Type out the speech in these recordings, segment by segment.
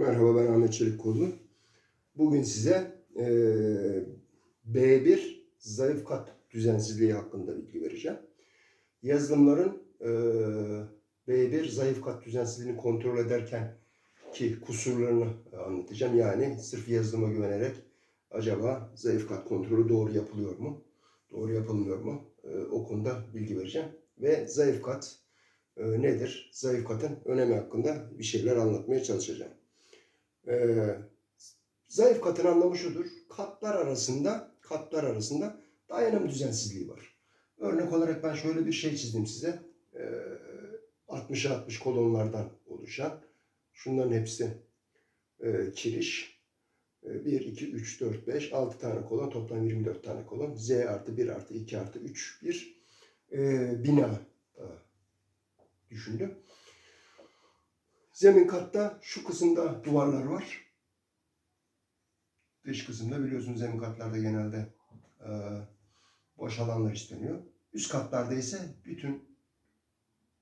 Merhaba ben Ahmet Çelikkollu. Bugün size e, B1 zayıf kat düzensizliği hakkında bilgi vereceğim. Yazılımların e, B1 zayıf kat düzensizliğini kontrol ederken ki kusurlarını anlatacağım. Yani sırf yazılıma güvenerek acaba zayıf kat kontrolü doğru yapılıyor mu? Doğru yapılmıyor mu? E, o konuda bilgi vereceğim. Ve zayıf kat e, nedir? Zayıf katın önemi hakkında bir şeyler anlatmaya çalışacağım. Ee, zayıf katın anlamı şudur. Katlar arasında katlar arasında dayanım düzensizliği var. Örnek olarak ben şöyle bir şey çizdim size. Ee, 60'a 60 kolonlardan oluşan. Şunların hepsi e, kiriş. E, 1, 2, 3, 4, 5, 6 tane kolon. Toplam 24 tane kolon. Z artı 1 artı 2 artı 3 bir e, bina e, düşündüm. Zemin katta şu kısımda duvarlar var. Dış kısımda biliyorsunuz zemin katlarda genelde e, boş alanlar isteniyor. Üst katlarda ise bütün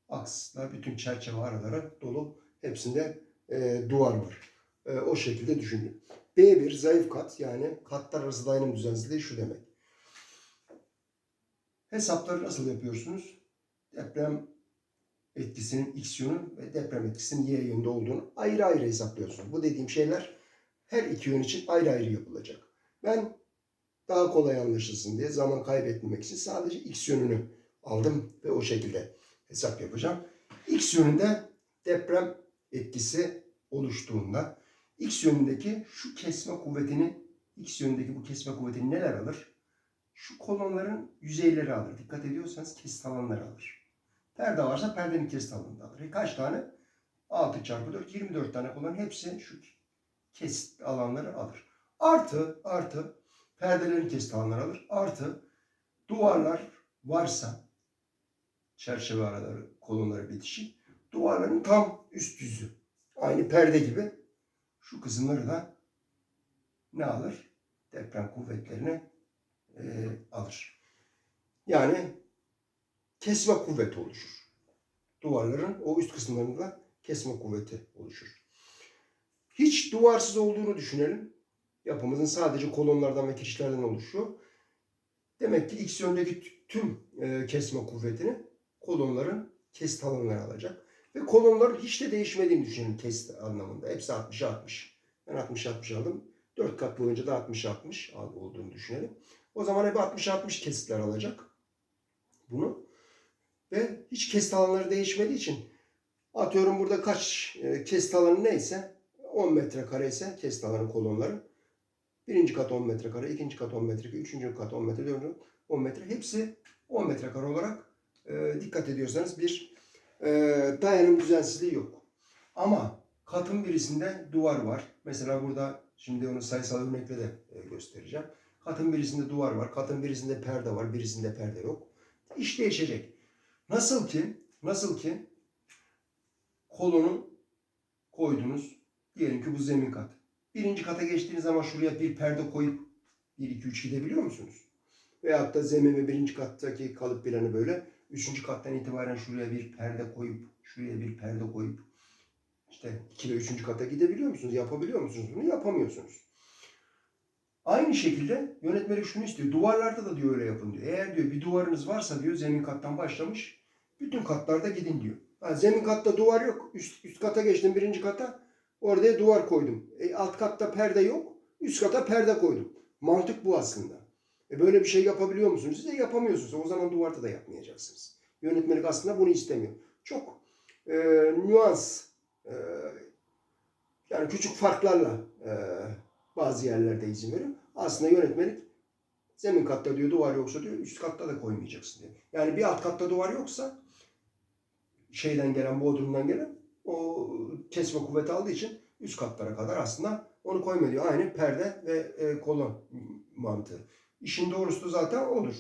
akslar, bütün çerçeve araları dolu. Hepsinde e, duvar var. E, o şekilde düşünün. B1 zayıf kat yani katlar arası dayanım düzensizliği şu demek. Hesapları nasıl yapıyorsunuz? Deprem etkisinin x yönü ve deprem etkisinin y yönünde olduğunu ayrı ayrı hesaplıyorsunuz. Bu dediğim şeyler her iki yön için ayrı ayrı yapılacak. Ben daha kolay anlaşılsın diye zaman kaybetmemek için sadece x yönünü aldım ve o şekilde hesap yapacağım. X yönünde deprem etkisi oluştuğunda x yönündeki şu kesme kuvvetini x yönündeki bu kesme kuvvetini neler alır? Şu kolonların yüzeyleri alır. Dikkat ediyorsanız kesit alanları alır. Perde varsa perdenin kesit alanını alır. E kaç tane? 6 çarpı 4, 24 tane kolon hepsi şu kesit alanları alır. Artı, artı perdelerin kesit alanları alır. Artı duvarlar varsa çerçeve araları, kolonları bitişik. Duvarların tam üst yüzü. Aynı perde gibi. Şu kısımları da ne alır? Deprem kuvvetlerini e, alır. Yani kesme kuvveti oluşur. Duvarların o üst kısımlarında kesme kuvveti oluşur. Hiç duvarsız olduğunu düşünelim. Yapımızın sadece kolonlardan ve kirişlerden oluşuyor. Demek ki X yöndeki tüm e, kesme kuvvetini kolonların kesit alanları alacak. Ve kolonların hiç de değişmediğini düşünün kesit anlamında. Hepsi 60'a 60. Ben 60'a 60 aldım. 4 kat boyunca da 60'a 60 olduğunu düşünelim. O zaman hep 60'a 60 kesitler alacak. Bunu. Ve hiç kesit alanları değişmediği için atıyorum burada kaç e, kesit alanı neyse 10 metrekare ise kesit alanı kolonları. Birinci kat 10 metrekare, ikinci kat 10 metrekare, üçüncü kat 10 metre, dördüncü 10 metre. Hepsi 10 metrekare olarak e, dikkat ediyorsanız bir e, dayanım düzensizliği yok. Ama katın birisinde duvar var. Mesela burada şimdi onu sayısal örnekle de e, göstereceğim. Katın birisinde duvar var, katın birisinde perde var, birisinde perde yok. İş değişecek. Nasıl ki, nasıl ki kolonu koydunuz. Diyelim ki bu zemin kat. Birinci kata geçtiğiniz zaman şuraya bir perde koyup 1, 2, 3 gidebiliyor musunuz? Veyahut da zemin ve birinci kattaki kalıp planı böyle. Üçüncü kattan itibaren şuraya bir perde koyup, şuraya bir perde koyup işte 2 ve üçüncü kata gidebiliyor musunuz? Yapabiliyor musunuz? Bunu yapamıyorsunuz. Aynı şekilde yönetmelik şunu istiyor. Duvarlarda da diyor öyle yapın diyor. Eğer diyor bir duvarınız varsa diyor zemin kattan başlamış. Bütün katlarda gidin diyor. Ha, zemin katta duvar yok. Üst, üst kata geçtim birinci kata. Orada duvar koydum. E, alt katta perde yok. Üst kata perde koydum. Mantık bu aslında. E, böyle bir şey yapabiliyor musunuz? Siz de yapamıyorsunuz. O zaman duvarda da yapmayacaksınız. Yönetmelik aslında bunu istemiyor. Çok e, nüans e, yani küçük farklarla e, bazı yerlerde izin veriyor. Aslında yönetmelik zemin katta diyor duvar yoksa diyor üst katta da koymayacaksın diyor. Yani bir alt katta duvar yoksa şeyden gelen bodrumdan gelen o kesme kuvveti aldığı için üst katlara kadar aslında onu koyma diyor. Aynı perde ve e, kolon mantığı. İşin doğrusu da zaten odur.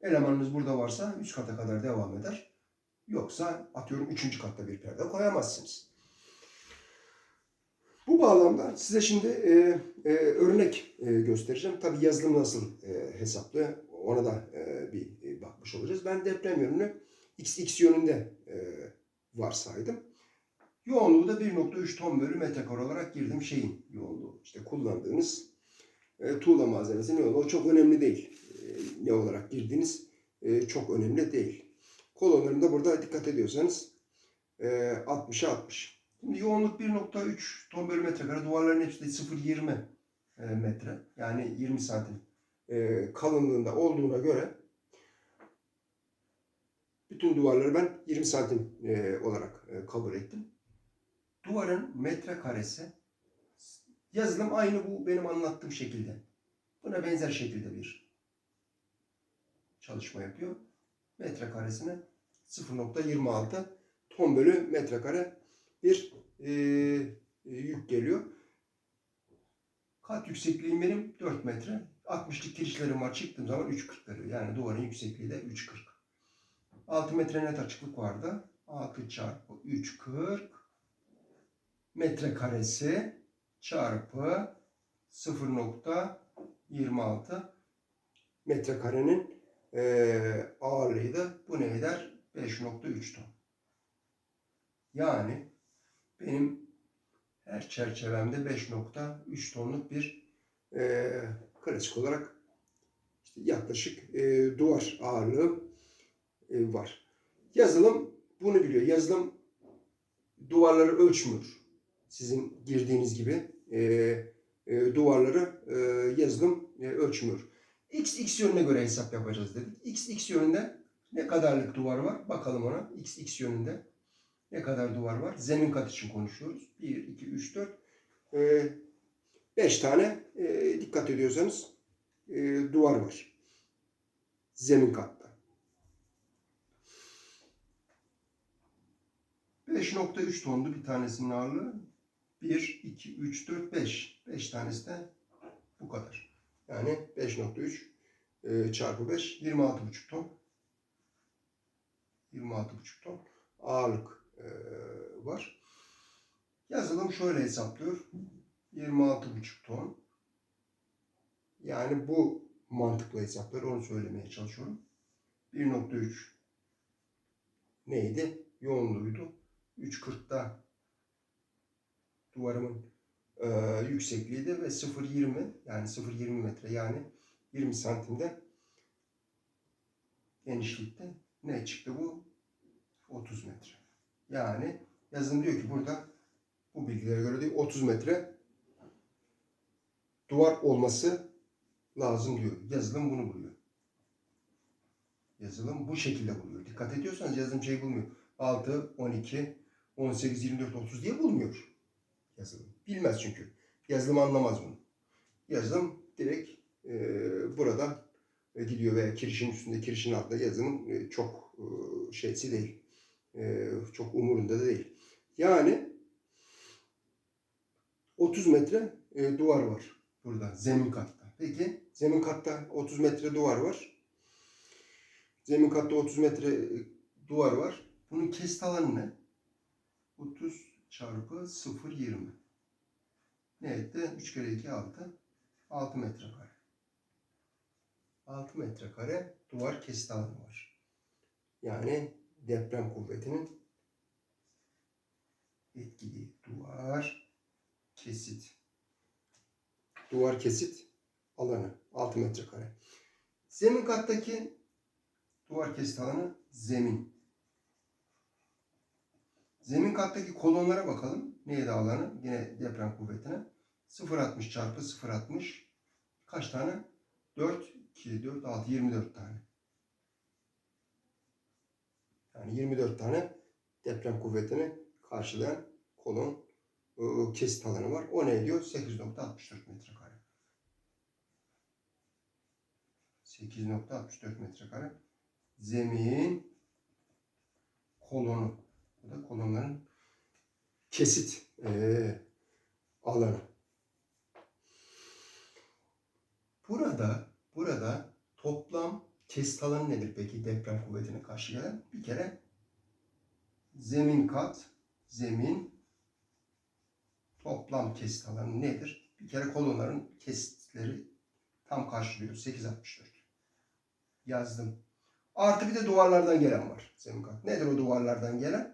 Elemanınız burada varsa üst kata kadar devam eder. Yoksa atıyorum üçüncü katta bir perde koyamazsınız. Bu bağlamda size şimdi e, e, örnek e, göstereceğim. Tabi yazılım nasıl e, hesaplıyor ona da e, bir e, bakmış olacağız. Ben deprem yönünü x, x yönünde e, varsaydım. Yoğunluğu da 1.3 ton bölü metrekare olarak girdim şeyin yoğunluğu. İşte kullandığınız e, tuğla malzemesinin yoğunluğu. O çok önemli değil. E, ne olarak girdiğiniz e, çok önemli değil. Kolonlarında burada dikkat ediyorsanız e, 60'a 60. Şimdi yoğunluk 1.3 ton bölü metrekare. Duvarların hepsi de 0.20 e, metre. Yani 20 santim e, kalınlığında olduğuna göre bütün duvarları ben 20 santim e, olarak e, kabul ettim. Duvarın metrekaresi yazılım aynı bu benim anlattığım şekilde. Buna benzer şekilde bir çalışma yapıyor. Metrekaresine 0.26 ton bölü metrekare bir e, yük geliyor. Kat yüksekliğim benim 4 metre. 60'lık kirişlerim var. Çıktığım zaman 3.40 veriyor. Yani duvarın yüksekliği de 3.40. 6 metre net açıklık vardı. 6 çarpı 3.40 metrekaresi çarpı 0.26 metrekarenin eee ağırlığı da bu ne eder? 5.3 ton. Yani benim her çerçevemde 5.3 tonluk bir eee klasik olarak işte yaklaşık eee, duvar ağırlığı var. Yazılım bunu biliyor. Yazılım duvarları ölçmüyor. Sizin girdiğiniz gibi eee, eee, duvarları eee, yazılım eee, ölçmüyor. X, X yönüne göre hesap yapacağız dedik. X, X yönünde ne kadarlık duvar var? Bakalım ona. X, X yönünde ne kadar duvar var? Zemin kat için konuşuyoruz. 1, 2, 3, 4. 5 tane e, dikkat ediyorsanız e, duvar var. Zemin katta. 5.3 tondu bir tanesinin ağırlığı. 1, 2, 3, 4, 5. 5 tanesi de bu kadar. Yani 5.3 e, çarpı 5 26.5 ton. 26.5 ton ağırlık e, var. Yazılım şöyle hesaplıyor. 26.5 ton. Yani bu mantıkla hesaplıyor. Onu söylemeye çalışıyorum. 1.3 neydi? Yoğunluğuydu. 3.40'da duvarımın e, yüksekliğiydi ve 0.20 yani 0.20 metre yani 20 santimde genişlikte ne çıktı bu? 30 metre. Yani yazın diyor ki burada bu bilgilere göre değil 30 metre duvar olması lazım diyor. Yazılım bunu buluyor. Yazılım bu şekilde buluyor. Dikkat ediyorsanız yazılım şey bulmuyor. 6, 12, 18, 24, 30 diye bulmuyor. Yazılım. Bilmez çünkü. Yazılım anlamaz bunu. Yazılım direkt e, buradan e, gidiyor veya kirişin üstünde, kirişin altında yazılımın e, çok e, şeysi değil. E, çok umurunda da değil. Yani 30 metre e, duvar var burada zemin katta. Peki zemin katta 30 metre duvar var. Zemin katta 30 metre e, duvar var. Bunun kesit alanı ne? 30 çarpı 0,20. Ne etti? 3 kere 2 6. 6 metrekare. 6 metrekare duvar kesit alanı var. Yani deprem kuvvetinin etkili duvar kesit. Duvar kesit alanı 6 metrekare. Zemin kattaki duvar kesit alanı zemin. Zemin kattaki kolonlara bakalım. Neydi alanı? Yine deprem kuvvetine. 0.60 çarpı 0.60 kaç tane? 4, 2, 4, 6, 24 tane. Yani 24 tane deprem kuvvetini karşılayan kolon kesit alanı var. O ne ediyor? 8.64 metrekare. 8.64 metrekare. Zemin kolonu. Da kolonların kesit eee, alanı. Burada burada toplam kesit alanı nedir peki deprem kuvvetine karşı gelen? Bir kere zemin kat, zemin toplam kesit alanı nedir? Bir kere kolonların kesitleri tam karşılıyor. 8.64. Yazdım. Artı bir de duvarlardan gelen var. Zemin kat. Nedir o duvarlardan gelen?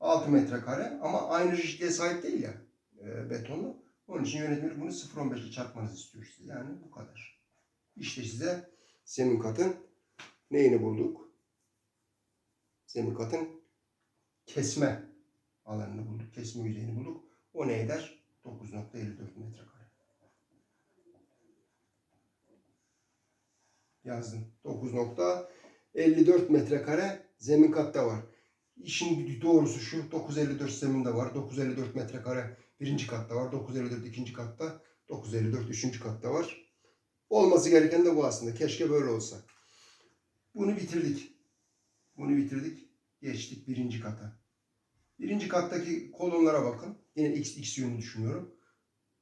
6 metrekare ama aynı rigidliğe sahip değil ya e, betonlu. Onun için yönetmelik bunu 0.15 ile çarpmanızı istiyor size. Yani bu kadar. İşte size zemin katın neyini bulduk? Zemin katın kesme alanını bulduk. Kesme yüzeyini bulduk. O ne eder? 9.54 metrekare. Yazdım. 9.54 metrekare zemin katta var. İşin doğrusu şu 9.54 zeminde var. 9.54 metrekare birinci katta var. 9.54 ikinci katta. 9.54 üçüncü katta var. Olması gereken de bu aslında. Keşke böyle olsa. Bunu bitirdik. Bunu bitirdik. Geçtik birinci kata. Birinci kattaki kolonlara bakın. Yine x, x yönünü düşünüyorum.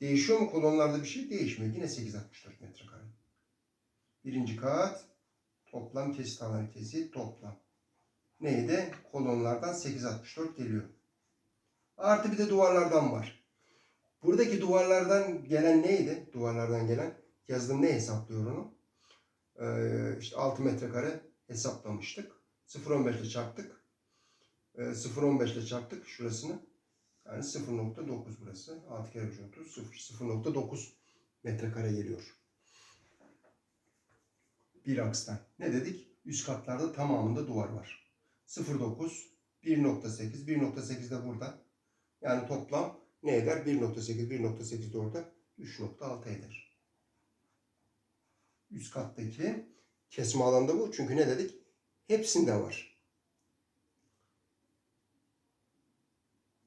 Değişiyor mu kolonlarda bir şey? Değişmiyor. Yine 8.64 metrekare. Birinci kat toplam kesit alanı kesit toplam. Neydi? Kolonlardan 8.64 geliyor. Artı bir de duvarlardan var. Buradaki duvarlardan gelen neydi? Duvarlardan gelen yazılım ne hesaplıyor onu? Ee, işte 6 metrekare hesaplamıştık. 0.15 ile çarptık. Ee, 0.15 ile çarptık şurasını. Yani 0.9 burası. 6 kere 3 30. 0, 0.9 metrekare geliyor. Bir akstan. Ne dedik? Üst katlarda tamamında duvar var. 0.9, 1.8, 1.8 de burada. Yani toplam ne eder? 1.8, 1.8 de orada. 3.6 eder. Üst kattaki kesme alanda bu. Çünkü ne dedik? Hepsinde var.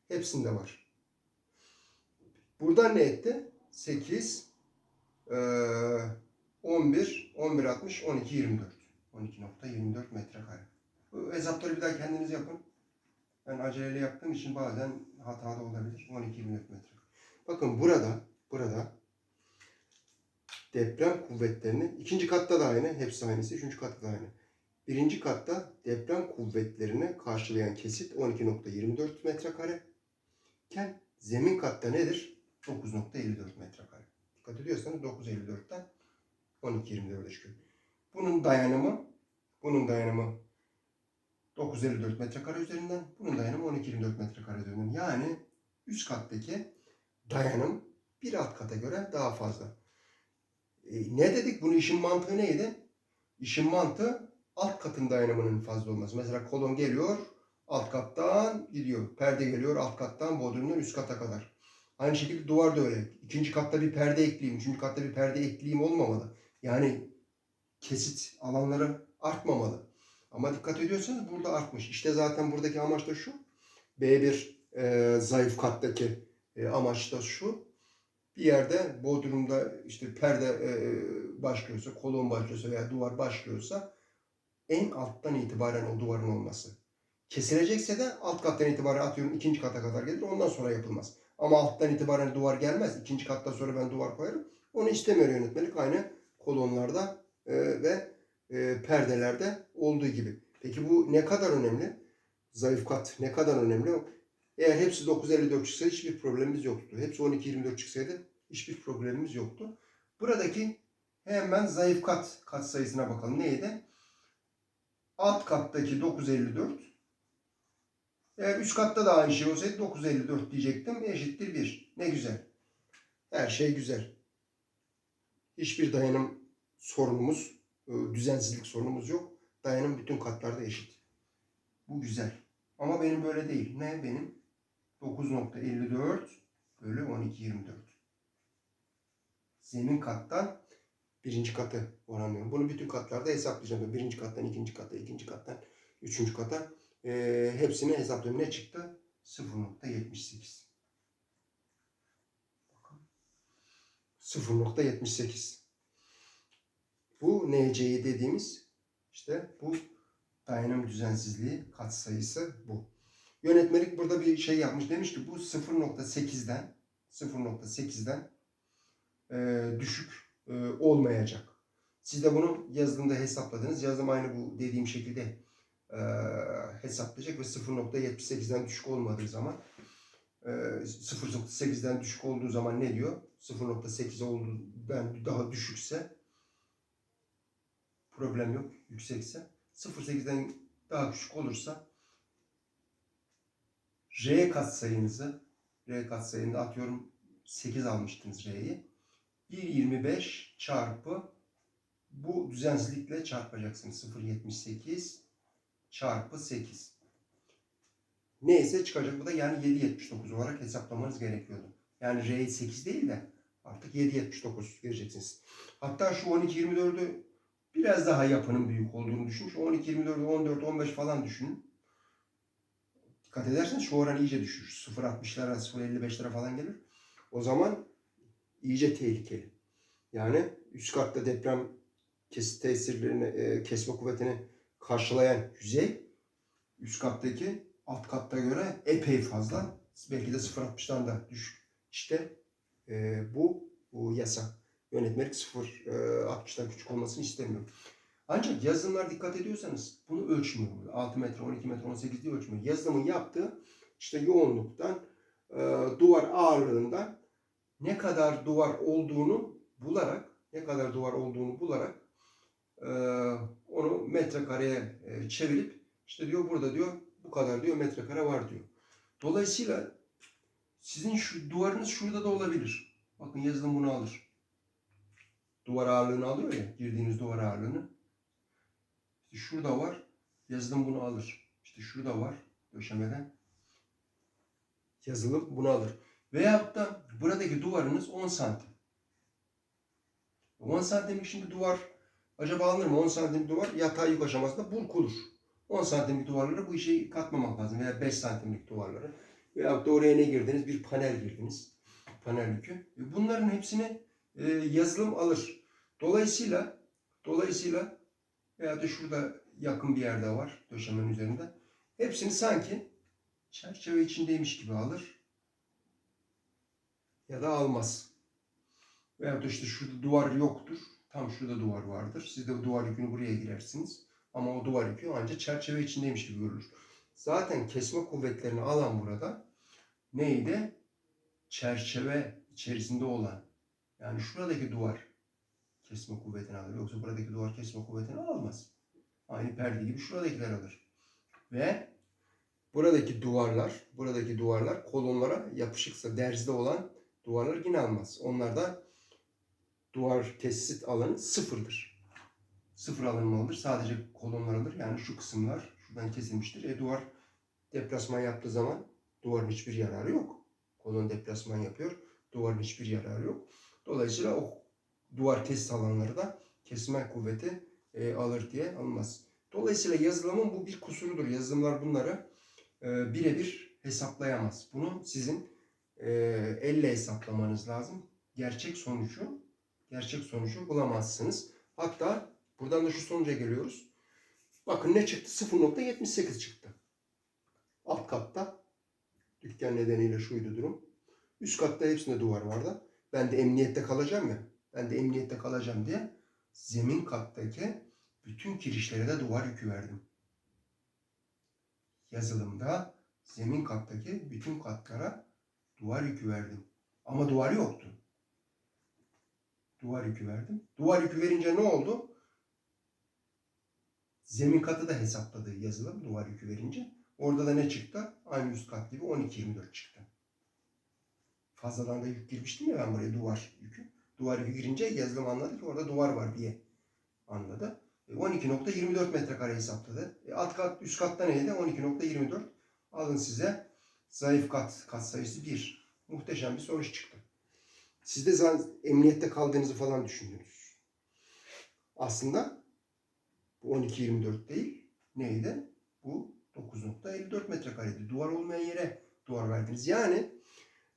Hepsinde var. Burada ne etti? 8, eee, 11, 11, 60, 12, 24. 12.24 metrekare. Bu hesapları bir daha kendiniz yapın. Ben aceleyle yaptığım için bazen hatalı olabilir. 12, 24 metrekare. Bakın burada, burada deprem kuvvetlerini, ikinci katta da aynı, hepsi aynısı, üçüncü katta da aynı. Birinci katta deprem kuvvetlerini karşılayan kesit 12.24 metrekare. iken zemin katta nedir? 9.54 metrekare. Dikkat ediyorsanız 9.54'ten 12.24'e çıkıyor. Bunun dayanımı, bunun dayanımı 954 metrekare üzerinden, bunun dayanımı 1224 metrekare üzerinden. Yani üst kattaki dayanım bir alt kata göre daha fazla. E, ne dedik? Bunun işin mantığı neydi? İşin mantığı alt katın dayanımının fazla olması. Mesela kolon geliyor, alt kattan gidiyor. Perde geliyor, alt kattan bodrumdan üst kata kadar. Aynı şekilde duvar da öyle. İkinci katta bir perde ekleyeyim, üçüncü katta bir perde ekleyeyim olmamalı. Yani kesit alanları artmamalı. Ama dikkat ediyorsanız burada artmış. İşte zaten buradaki amaç da şu. B1 e, zayıf kattaki e, amaç da şu. Bir yerde Bodrum'da işte perde e, başlıyorsa, kolon başlıyorsa veya duvar başlıyorsa en alttan itibaren o duvarın olması. Kesilecekse de alt kattan itibaren atıyorum ikinci kata kadar gelir. Ondan sonra yapılmaz. Ama alttan itibaren duvar gelmez. İkinci kattan sonra ben duvar koyarım. Onu istemiyor yönetmelik. Aynı kolonlarda e, ve e, perdelerde olduğu gibi. Peki bu ne kadar önemli? Zayıf kat ne kadar önemli? Eğer hepsi 9.54 çıksa hiçbir problemimiz yoktu. Hepsi 12.24 çıksaydı hiçbir problemimiz yoktu. Buradaki hemen zayıf kat kat sayısına bakalım. Neydi? Alt kattaki 9.54 eğer üst katta da aynı şey olsaydı 9.54 diyecektim. Eşittir 1. Ne güzel. Her şey güzel. Hiçbir dayanım sorunumuz düzensizlik sorunumuz yok. Dayanım bütün katlarda eşit. Bu güzel. Ama benim böyle değil. Ne benim? 9.54 bölü 12.24. Zemin kattan birinci katı oranlıyorum. Bunu bütün katlarda hesaplayacağım. Birinci kattan ikinci kata, ikinci kattan üçüncü kata e, hepsini hesaplıyorum. Ne çıktı? 0.78. Bakın. 0.78. Bu NC'yi dediğimiz işte bu dayanım düzensizliği katsayısı bu. Yönetmelik burada bir şey yapmış. Demiş ki bu 0.8'den 0.8'den e, düşük e, olmayacak. Siz de bunu yazılımda hesapladınız. Yazılım aynı bu dediğim şekilde e, hesaplayacak ve 0.78'den düşük olmadığı zaman e, 0.8'den düşük olduğu zaman ne diyor? 0.8 olduğundan daha düşükse problem yok. Yüksekse 0.8'den daha küçük olursa R katsayınızı R katsayında atıyorum 8 almıştınız R'yi. 1.25 çarpı bu düzensizlikle çarpacaksınız. 0.78 çarpı 8. Neyse çıkacak bu da yani 7.79 olarak hesaplamanız gerekiyordu. Yani R 8 değil de artık 7.79 göreceksiniz. Hatta şu 12.24'ü biraz daha yapının büyük olduğunu düşünün. Şu 12.24'ü 14, 15 falan düşünün. Dikkat ederseniz şu oran iyice düşür. 0.60'lara, 0.55'lere falan gelir. O zaman iyice tehlikeli. Yani üst katta deprem kesit tesirlerini, e, kesme kuvvetini karşılayan yüzey üst kattaki alt katta göre epey fazla. Belki de 0.60'dan da düşük. İşte e, bu, bu yasa. Yönetmelik 0.60'dan küçük olmasını istemiyor. Ancak yazılımlar dikkat ediyorsanız bunu ölçmüyor. 6 metre, 12 metre, 18 diye ölçmüyor. Yazılımın yaptığı işte yoğunluktan, e, duvar ağırlığından ne kadar duvar olduğunu bularak, ne kadar duvar olduğunu bularak e, onu metrekareye e, çevirip işte diyor burada diyor bu kadar diyor metrekare var diyor. Dolayısıyla sizin şu duvarınız şurada da olabilir. Bakın yazılım bunu alır. Duvar ağırlığını alıyor ya, girdiğiniz duvar ağırlığını. İşte şurada var, yazılım bunu alır. İşte şurada var, döşemeden. Yazılım bunu alır. Veyahut da buradaki duvarınız 10 santim. 10 santimlik şimdi duvar acaba alınır mı? 10 santimlik duvar yatay yük aşamasında burkulur. 10 santimlik duvarlara bu işi katmamak lazım. Veya 5 santimlik duvarlara. Veyahut da oraya ne girdiniz? Bir panel girdiniz. Panel yükü. E, Bunların hepsini e, yazılım alır. Dolayısıyla dolayısıyla veya da şurada yakın bir yerde var döşemenin üzerinde. Hepsini sanki çerçeve içindeymiş gibi alır. Ya da almaz. Veyahut da işte şurada duvar yoktur. Tam şurada duvar vardır. Siz de duvar yükünü buraya girersiniz. Ama o duvar yükü ancak çerçeve içindeymiş gibi görülür. Zaten kesme kuvvetlerini alan burada neydi? Çerçeve içerisinde olan. Yani şuradaki duvar kesme kuvvetini alır. Yoksa buradaki duvar kesme kuvvetini almaz. Aynı perde gibi şuradakiler alır. Ve buradaki duvarlar, buradaki duvarlar kolonlara yapışıksa derzde olan duvarlar yine almaz. Onlarda duvar kesit alanı sıfırdır. Sıfır alınma alır. Sadece kolonlar alır. Yani şu kısımlar şuradan kesilmiştir. E duvar deplasman yaptığı zaman duvarın hiçbir yararı yok. Kolon deplasman yapıyor. Duvarın hiçbir yararı yok. Dolayısıyla o duvar kesit alanları da kesme kuvveti e, alır diye alınmaz. Dolayısıyla yazılımın bu bir kusurudur. Yazılımlar bunları e, birebir hesaplayamaz. Bunu sizin e, elle hesaplamanız lazım. Gerçek sonucu gerçek sonucu bulamazsınız. Hatta buradan da şu sonuca geliyoruz. Bakın ne çıktı? 0.78 çıktı. Alt katta dükkan nedeniyle şuydu durum. Üst katta hepsinde duvar vardı. Ben de emniyette kalacağım ya. Ben de emniyette kalacağım diye zemin kattaki bütün kirişlere de duvar yükü verdim. Yazılımda zemin kattaki bütün katlara duvar yükü verdim. Ama duvar yoktu. Duvar yükü verdim. Duvar yükü verince ne oldu? Zemin katı da hesapladı yazılım duvar yükü verince. Orada da ne çıktı? Aynı üst kat gibi 12-24 çıktı. Fazladan da yük girmiştim ya ben buraya duvar yükü. Duvar yükü girince yazılım anladı ki orada duvar var diye anladı. E, 12.24 metrekare hesapladı. E, alt kat, üst katta neydi? 12.24. Alın size zayıf kat, kat sayısı 1. Muhteşem bir sonuç çıktı. Siz de emniyette kaldığınızı falan düşündünüz. Aslında bu 12.24 değil. Neydi? Bu 9.54 metrekareydi. Duvar olmayan yere duvar verdiniz. Yani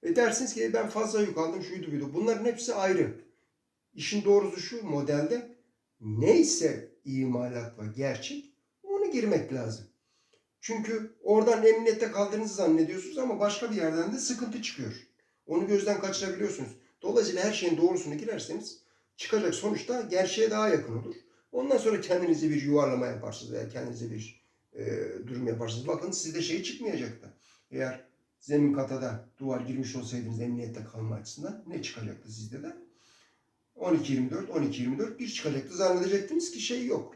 e dersiniz ki ben fazla yük aldım şuydu buydu. Bunların hepsi ayrı. İşin doğrusu şu modelde neyse imalat ve gerçek onu girmek lazım. Çünkü oradan emniyette kaldığınızı zannediyorsunuz ama başka bir yerden de sıkıntı çıkıyor. Onu gözden kaçırabiliyorsunuz. Dolayısıyla her şeyin doğrusunu girerseniz çıkacak sonuçta gerçeğe daha yakın olur. Ondan sonra kendinize bir yuvarlama yaparsınız veya kendinize bir e, durum yaparsınız. Bakın sizde şey çıkmayacaktı. Eğer zemin katada duvar girmiş olsaydınız emniyette kalma açısından ne çıkacaktı sizde de? 12-24, 12-24 bir çıkacaktı. Zannedecektiniz ki şey yok.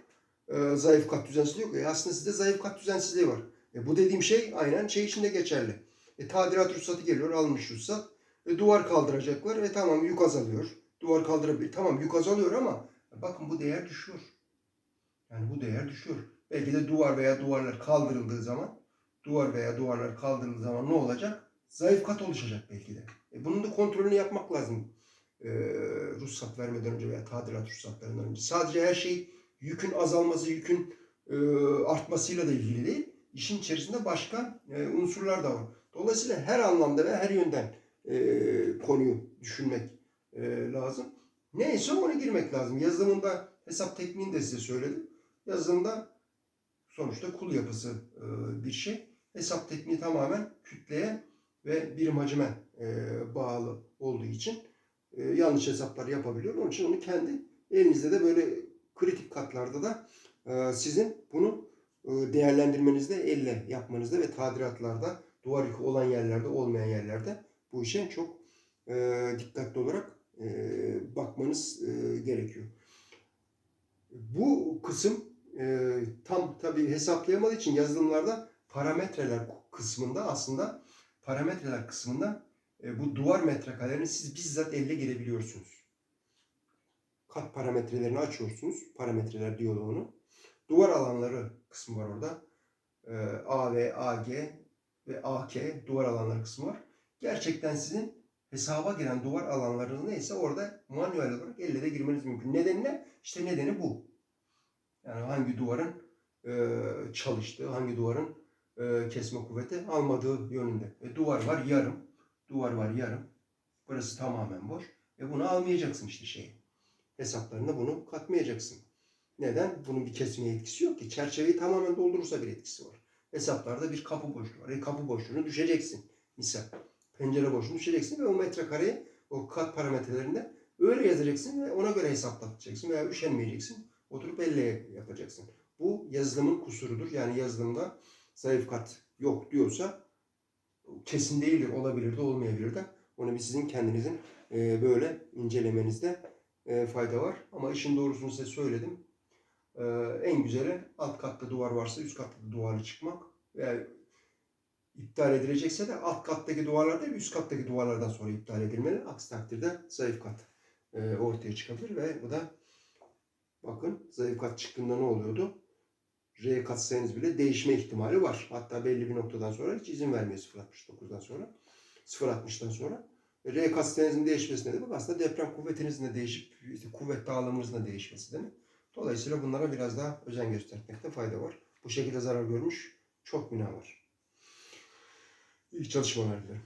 E, zayıf kat düzensizliği yok. E, aslında sizde zayıf kat düzensizliği var. E, bu dediğim şey aynen şey içinde geçerli. E, tadilat ruhsatı geliyor, almış ruhsat. E, duvar kaldıracaklar. E tamam yük azalıyor. Duvar kaldırabilir. Tamam yük azalıyor ama bakın bu değer düşüyor. Yani bu değer düşüyor. Belki de duvar veya duvarlar kaldırıldığı zaman duvar veya duvarlar kaldırıldığı zaman ne olacak? Zayıf kat oluşacak belki de. E, bunun da kontrolünü yapmak lazım. E, ruhsat vermeden önce veya tadilat ruhsatlarından önce. Sadece her şey yükün azalması, yükün e, artmasıyla da ilgili değil. İşin içerisinde başka e, unsurlar da var. Dolayısıyla her anlamda ve her yönden e, konuyu düşünmek e, lazım. Neyse ona girmek lazım. Yazılımında hesap tekniğini de size söyledim. Yazılımda sonuçta kul yapısı e, bir şey. Hesap tekniği tamamen kütleye ve birim hacime e, bağlı olduğu için e, yanlış hesaplar yapabiliyor. Onun için onu kendi elinizde de böyle kritik katlarda da e, sizin bunu değerlendirmenizde, elle yapmanızda ve tadilatlarda, duvar yükü olan yerlerde, olmayan yerlerde bu işe çok dikkatli olarak bakmanız gerekiyor. Bu kısım tam tabii hesaplayamadığı için yazılımlarda parametreler kısmında aslında parametreler kısmında e, bu duvar metrekarelerini siz bizzat elle girebiliyorsunuz. Kat parametrelerini açıyorsunuz. Parametreler diyaloğunu. Duvar alanları kısmı var orada. E, A ve AG ve AK duvar alanları kısmı var. Gerçekten sizin hesaba giren duvar alanlarınız neyse orada manuel olarak elle de girmeniz mümkün. Nedeni ne? İşte nedeni bu. Yani hangi duvarın e, çalıştığı, hangi duvarın e, kesme kuvveti almadığı yönünde. E, duvar var yarım, duvar var yarım. Burası tamamen boş. E bunu almayacaksın işte şeyi. Hesaplarında bunu katmayacaksın. Neden? Bunun bir kesmeye etkisi yok ki. Çerçeveyi tamamen doldurursa bir etkisi var. Hesaplarda bir kapı boşluğu var. E, kapı boşluğunu düşeceksin. Misal. Pencere boşluğunu düşeceksin ve o metrekareyi o kat parametrelerinde öyle yazacaksın ve ona göre hesaplatacaksın veya üşenmeyeceksin. Oturup elle yapacaksın. Bu yazılımın kusurudur. Yani yazılımda zayıf kat yok diyorsa kesin değildir. Olabilir de olmayabilir de. Onu bir sizin kendinizin e, böyle incelemenizde e, fayda var. Ama işin doğrusunu size söyledim. E, en güzeli alt katta duvar varsa üst katta da duvarı çıkmak. Veya iptal edilecekse de alt kattaki duvarlar değil üst kattaki duvarlardan sonra iptal edilmeli. Aksi takdirde zayıf kat e, ortaya çıkabilir ve bu da bakın zayıf kat çıktığında ne oluyordu? R katsayınız bile değişme ihtimali var. Hatta belli bir noktadan sonra hiç izin vermiyor 0.69'dan sonra. 0.60'dan sonra. R katsayınızın değişmesi ne demek? Aslında deprem kuvvetinizin de değişip işte kuvvet dağılımınızın da değişmesi demek. Dolayısıyla bunlara biraz daha özen göstermekte fayda var. Bu şekilde zarar görmüş çok bina var. İyi çalışmalar dilerim.